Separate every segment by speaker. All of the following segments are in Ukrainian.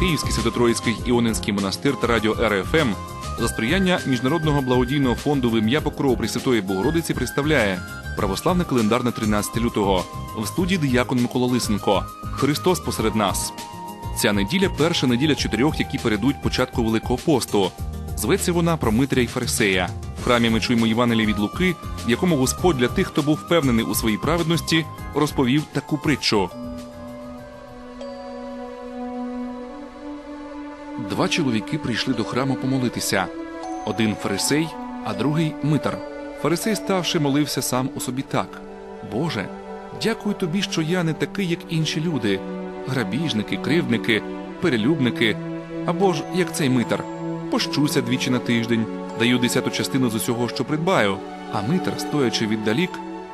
Speaker 1: Київський Свято-Троїцький Іонинський монастир та радіо РФМ за сприяння Міжнародного благодійного фонду в ім'я Покрову Пресвятої Богородиці представляє православний календар на 13 лютого в студії диякон Микола Лисенко. Христос посеред нас. Ця неділя перша неділя чотирьох, які передуть початку Великого посту. Зветься вона про Митря й Фарисея. В храмі ми чуємо Євангелія від Луки, в якому Господь для тих, хто був впевнений у своїй праведності, розповів таку притчу. Два чоловіки прийшли до храму помолитися: один фарисей, а другий митар. Фарисей, ставши, молився сам у собі так: Боже, дякую тобі, що я не такий, як інші люди, грабіжники, кривдники, перелюбники, або ж як цей митар. Пощуся двічі на тиждень, даю десяту частину з усього, що придбаю. А митар, стоячи віддалік,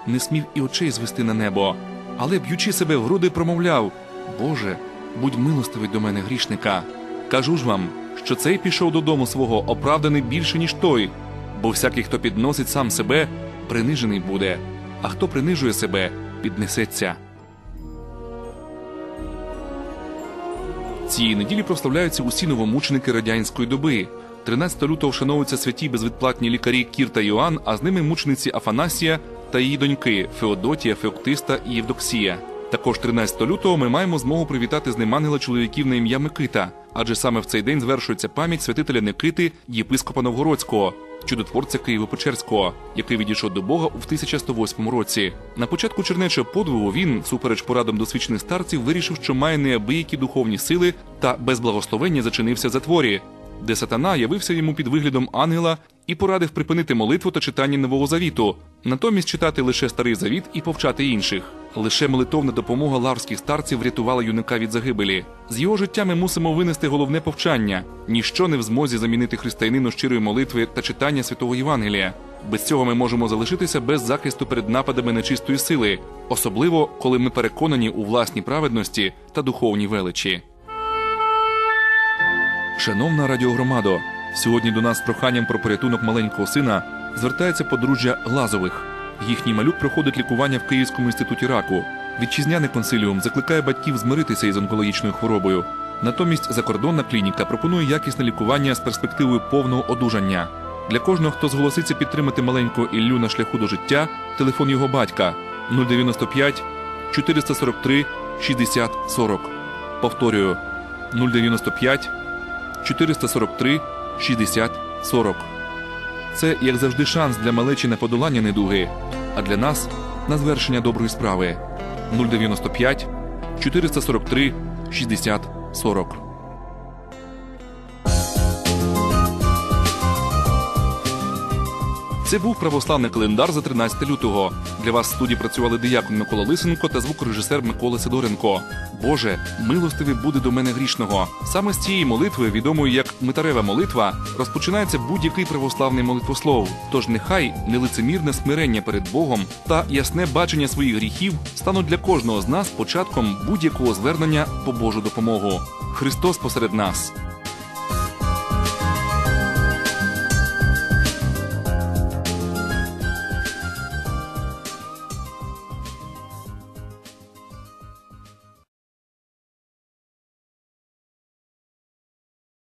Speaker 1: не смів і очей звести на небо, але б'ючи себе в груди, промовляв: Боже, будь милостивий до мене грішника. Кажу ж вам, що цей пішов додому свого оправданий більше, ніж той, бо всякий, хто підносить сам себе, принижений буде, а хто принижує себе, піднесеться. Цієї неділі прославляються усі новомученики радянської доби. 13 лютого вшановуються святі безвідплатні лікарі Кір та Йоанн, а з ними мучениці Афанасія та її доньки Феодотія, Феоктиста і Євдоксія. Також 13 лютого ми маємо змогу привітати з ним чоловіків на ім'я Микита, адже саме в цей день звершується пам'ять святителя Никити, єпископа Новгородського, чудотворця Києво-Печерського, який відійшов до Бога у 1108 році. На початку чернечого подвигу він, супереч порадам досвідчених старців, вирішив, що має неабиякі духовні сили та без благословення зачинився в затворі, де сатана явився йому під виглядом ангела і порадив припинити молитву та читання нового завіту, натомість читати лише старий завіт і повчати інших. Лише молитовна допомога лаврських старців врятувала юнака від загибелі. З його життя ми мусимо винести головне повчання: ніщо не в змозі замінити християнину щирої молитви та читання святого Євангелія. Без цього ми можемо залишитися без захисту перед нападами нечистої сили, особливо коли ми переконані у власній праведності та духовній величі. Шановна радіогромадо, сьогодні до нас з проханням про порятунок маленького сина звертається подружжя Глазових. Їхній малюк проходить лікування в Київському інституті раку. Вітчизняний консиліум закликає батьків змиритися із онкологічною хворобою. Натомість закордонна клініка пропонує якісне лікування з перспективою повного одужання. Для кожного, хто зголоситься підтримати маленького Іллю на шляху до життя, телефон його батька 095 443 60 40. Повторюю 095 443 60 40. Це, як завжди, шанс для малечі на подолання недуги, а для нас на звершення доброї справи 095 443 60 40. Це був православний календар за 13 лютого. Для вас в студії працювали диякон Микола Лисенко та звукорежисер Микола Сидоренко. Боже, милостивий буде до мене грішного. Саме з цієї молитви, відомої як Митарева молитва, розпочинається будь-який православний молитвослов. Тож нехай нелицемірне смирення перед Богом та ясне бачення своїх гріхів стануть для кожного з нас початком будь-якого звернення по Божу допомогу. Христос посеред нас.